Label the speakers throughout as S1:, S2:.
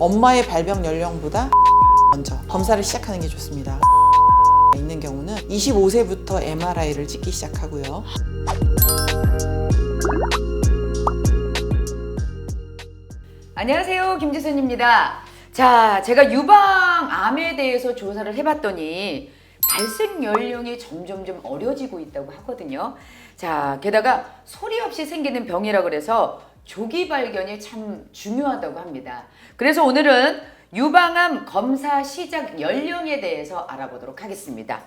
S1: 엄마의 발병 연령보다 먼저 검사를 시작하는 게 좋습니다. 있는 경우는 25세부터 MRI를 찍기 시작하고요.
S2: 안녕하세요. 김지선입니다. 자, 제가 유방암에 대해서 조사를 해봤더니 발생 연령이 점점점 어려지고 있다고 하거든요. 자, 게다가 소리 없이 생기는 병이라 그래서 조기 발견이 참 중요하다고 합니다. 그래서 오늘은 유방암 검사 시작 연령에 대해서 알아보도록 하겠습니다.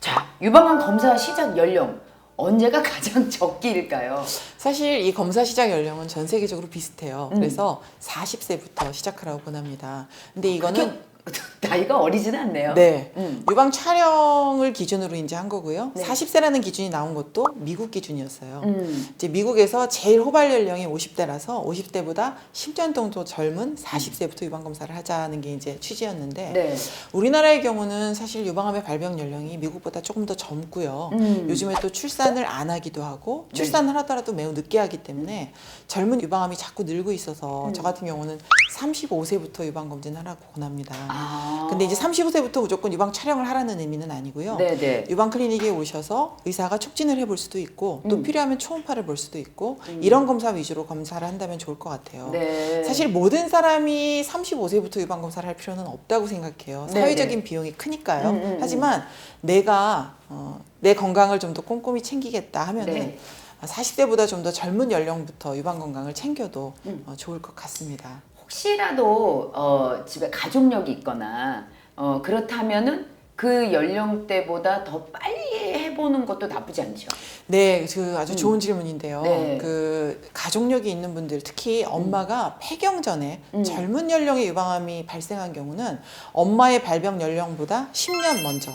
S2: 자, 유방암 검사 시작 연령 언제가 가장 적기일까요?
S1: 사실 이 검사 시작 연령은 전 세계적으로 비슷해요.
S2: 음.
S1: 그래서 40세부터 시작하라고 권합니다. 근데 이거는
S2: 그렇게 나이가 어리진 않네요.
S1: 네.
S2: 음.
S1: 유방 촬영을 기준으로 이제 한 거고요.
S2: 네.
S1: 40세라는 기준이 나온 것도 미국 기준이었어요.
S2: 음.
S1: 이제 미국에서 제일 호발 연령이 50대라서 50대보다 10년 정도 젊은 40세부터 유방 검사를 하자는 게 이제 취지였는데
S2: 네.
S1: 우리나라의 경우는 사실 유방암의 발병 연령이 미국보다 조금 더 젊고요.
S2: 음.
S1: 요즘에 또 출산을 안 하기도 하고
S2: 네.
S1: 출산을 하더라도 매우 늦게 하기 때문에 젊은 유방암이 자꾸 늘고 있어서
S2: 음.
S1: 저 같은 경우는 35세부터 유방 검진 하라고 권합니다.
S2: 아.
S1: 근데 이제 35세부터 무조건 유방 촬영을 하라는 의미는 아니고요.
S2: 네네.
S1: 유방 클리닉에 오셔서 의사가 촉진을 해볼 수도 있고 또
S2: 음.
S1: 필요하면 초음파를 볼 수도 있고
S2: 음.
S1: 이런 검사 위주로 검사를 한다면 좋을 것 같아요.
S2: 네.
S1: 사실 모든 사람이 35세부터 유방 검사를 할 필요는 없다고 생각해요.
S2: 네네.
S1: 사회적인 비용이 크니까요.
S2: 음, 음, 음.
S1: 하지만 내가 어, 내 건강을 좀 더 꼼꼼히 챙기겠다 하면은
S2: 네.
S1: 40세보다 좀 더 젊은 연령부터 유방 건강을 챙겨도
S2: 음.
S1: 어, 좋을 것 같습니다.
S2: 혹시라도 어, 집에 가족력이 있거나 어, 그렇다면은 그 연령대보다 더 빨리 해보는 것도 나쁘지 않죠.
S1: 네, 그 아주
S2: 음.
S1: 좋은 질문인데요.
S2: 네.
S1: 그 가족력이 있는 분들, 특히 엄마가 폐경 전에
S2: 음.
S1: 젊은 연령의 유방암이 발생한 경우는 엄마의 발병 연령보다 10년 먼저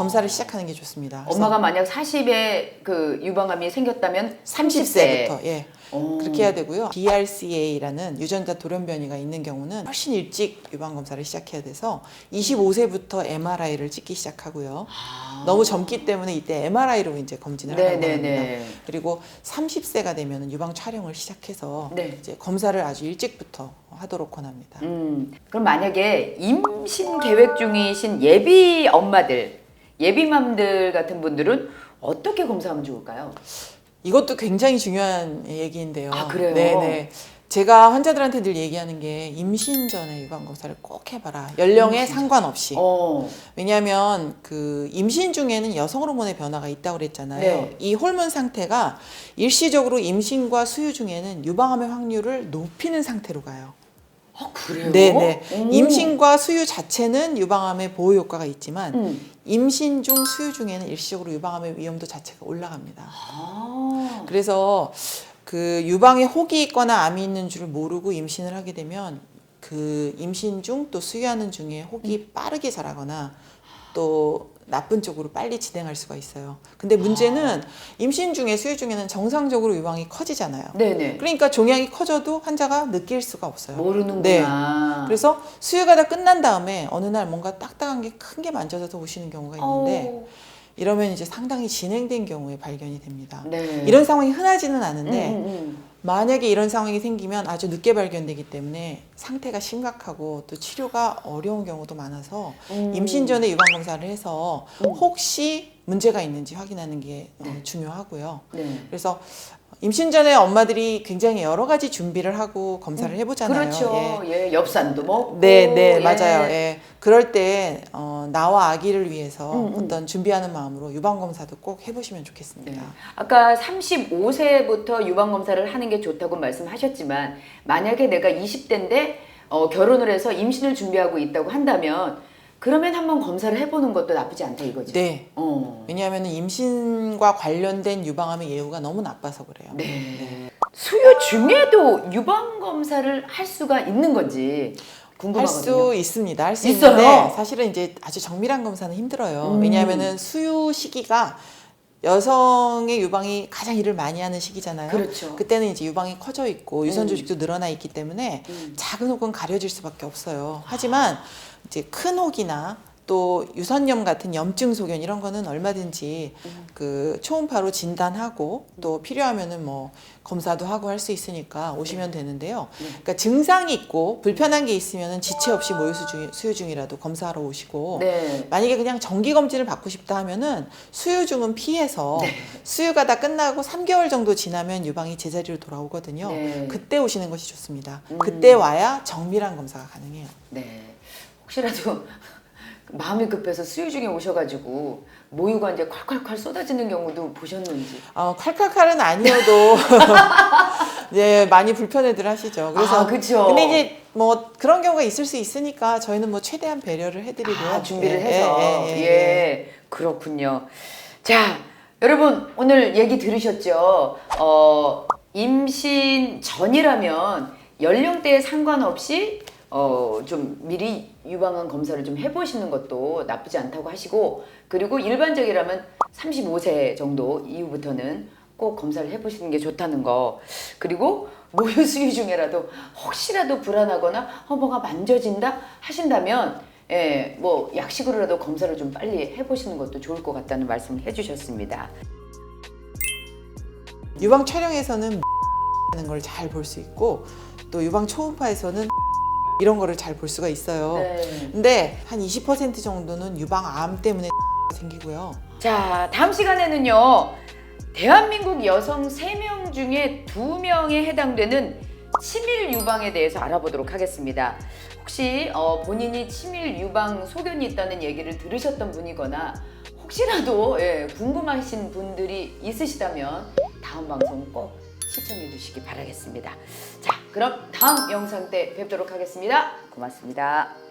S1: 검사를 시작하는 게 좋습니다. 그래서
S2: 엄마가 만약 40에 그 유방암이 생겼다면
S1: 30세부터 예.
S2: 오.
S1: 그렇게 해야 되고요. BRCA라는 유전자 돌연변이가 있는 경우는 훨씬 일찍 유방 검사를 시작해야 돼서 25세부터 MRI를 찍기 시작하고요.
S2: 아.
S1: 너무 젊기 때문에 이때 MRI로 이제 검진을 합니다.
S2: 네네네.
S1: 그리고 30세가 되면 유방 촬영을 시작해서
S2: 네.
S1: 이제 검사를 아주 일찍부터 하도록 권합니다.
S2: 음, 그럼 만약에 임신 계획 중이신 예비 엄마들, 예비맘들 같은 분들은 어떻게 검사하면 좋을까요?
S1: 이것도 굉장히 중요한 얘기인데요.
S2: 아, 그래요?
S1: 네네. 제가 환자들한테 늘 얘기하는 게 임신 전에 유방 검사를 꼭 해봐라. 연령에
S2: 임신.
S1: 상관없이.
S2: 어,
S1: 왜냐하면 그 임신 중에는 여성 호르몬의 변화가 있다고 그랬잖아요.
S2: 네.
S1: 이 호르몬 상태가 일시적으로 임신과 수유 중에는 유방암의 확률을 높이는 상태로 가요.
S2: 아, 그래요?
S1: 네네.
S2: 오.
S1: 임신과 수유 자체는 유방암의 보호 효과가 있지만
S2: 음.
S1: 임신 중 수유 중에는 일시적으로 유방암의 위험도 자체가 올라갑니다.
S2: 아,
S1: 그래서 그 유방에 혹이 있거나 암이 있는 줄 모르고 임신을 하게 되면 그 임신 중 또 수유하는 중에 혹이 빠르게 자라거나 또 나쁜 쪽으로 빨리 진행할 수가 있어요. 근데 문제는 임신 중에 수유 중에는 정상적으로 유방이 커지잖아요.
S2: 네네.
S1: 그러니까 종양이 커져도 환자가 느낄 수가 없어요.
S2: 모르는구나.
S1: 네. 그래서 수유가 다 끝난 다음에 어느 날 뭔가 딱딱한 게 큰 게 만져져서 오시는 경우가 있는데
S2: 어,
S1: 이러면 이제 상당히 진행된 경우에 발견이 됩니다.
S2: 네.
S1: 이런 상황이 흔하지는 않은데
S2: 음, 음, 음.
S1: 만약에 이런 상황이 생기면 아주 늦게 발견되기 때문에 상태가 심각하고 또 치료가 어려운 경우도 많아서
S2: 음.
S1: 임신 전에 유방 검사를 해서
S2: 음.
S1: 혹시 문제가 있는지 확인하는 게 어,
S2: 네.
S1: 중요하고요.
S2: 네.
S1: 그래서 임신 전에 엄마들이 굉장히 여러 가지 준비를 하고 검사를 해보잖아요.
S2: 그렇죠.
S1: 예.
S2: 예, 엽산도 먹고.
S1: 네, 네,
S2: 예.
S1: 맞아요. 예. 그럴 때 어, 나와 아기를 위해서
S2: 음, 음.
S1: 어떤 준비하는 마음으로 유방 검사도 꼭 해보시면 좋겠습니다.
S2: 네. 아까 35세부터 유방 검사를 하는 게 좋다고 말씀하셨지만 만약에 내가 20대인데 어, 결혼을 해서 임신을 준비하고 있다고 한다면 그러면 한번 검사를 해보는 것도 나쁘지 않다 이거죠.
S1: 네.
S2: 어.
S1: 왜냐하면 임신과 관련된 유방암의 예후가 너무 나빠서 그래요.
S2: 네. 수유 중에도 유방 검사를 할 수가 있는 건지
S1: 할
S2: 궁금하거든요.
S1: 수 있습니다. 할 수
S2: 있어요?
S1: 있는데 사실은 이제 아주 정밀한 검사는 힘들어요.
S2: 음.
S1: 왜냐하면은 수유 시기가 여성의 유방이 가장 일을 많이 하는 시기잖아요.
S2: 그렇죠.
S1: 그때는 이제 유방이 커져 있고 유선
S2: 음.
S1: 조직도 늘어나 있기 때문에
S2: 음.
S1: 작은 혹은 가려질 수밖에 없어요. 하지만 이제 큰 혹이나 또 유선염 같은 염증 소견 이런 거는 얼마든지 그 초음파로 진단하고 또 필요하면은 뭐 검사도 하고 할 수 있으니까 오시면 되는데요. 그러니까 증상이 있고 불편한 게 있으면은 지체 없이 모유 수중, 수유 중이라도 검사하러 오시고
S2: 네.
S1: 만약에 그냥 정기 검진을 받고 싶다 하면은 수유 중은 피해서
S2: 네.
S1: 수유가 다 끝나고 3개월 정도 지나면 유방이 제자리로 돌아오거든요.
S2: 네.
S1: 그때 오시는 것이 좋습니다.
S2: 음.
S1: 그때 와야 정밀한 검사가 가능해요.
S2: 네. 혹시라도 마음이 급해서 수유 중에 오셔가지고 모유가 이제 콸콸콸 쏟아지는 경우도 보셨는지.
S1: 어, 칼칼칼은 아니어도 네 많이 불편해들 하시죠. 그래서
S2: 아, 그쵸.
S1: 근데 이제 뭐 그런 경우가 있을 수 있으니까 저희는 뭐 최대한 배려를 해드리고요.
S2: 아, 준비를
S1: 예,
S2: 해서
S1: 예,
S2: 예,
S1: 예, 예.
S2: 그렇군요. 자 여러분 오늘 얘기 들으셨죠? 어 임신 전이라면 연령대에 상관없이 어 좀 미리 유방암 검사를 좀 해보시는 것도 나쁘지 않다고 하시고 그리고 일반적이라면 35세 정도 이후부터는 꼭 검사를 해보시는 게 좋다는 거 그리고 모유 수유 중에라도 혹시라도 불안하거나 어 뭐가 만져진다 하신다면 예, 뭐 약식으로라도 검사를 좀 빨리 해보시는 것도 좋을 것 같다는 말씀을 해주셨습니다.
S1: 유방 촬영에서는 하는 걸 잘 볼 수 있고 또 유방 초음파에서는 이런 거를 잘 볼 수가 있어요.
S2: 네.
S1: 근데 한 20% 정도는 유방암 때문에 생기고요.
S2: 자, 다음 시간에는요. 대한민국 여성 3명 중에 2명에 해당되는 치밀 유방에 대해서 알아보도록 하겠습니다. 혹시 어, 본인이 치밀 유방 소견이 있다는 얘기를 들으셨던 분이거나 혹시라도 예, 궁금하신 분들이 있으시다면 다음 방송 꼭 시청해 주시기 바라겠습니다. 자, 그럼 다음 영상 때 뵙도록 하겠습니다. 고맙습니다.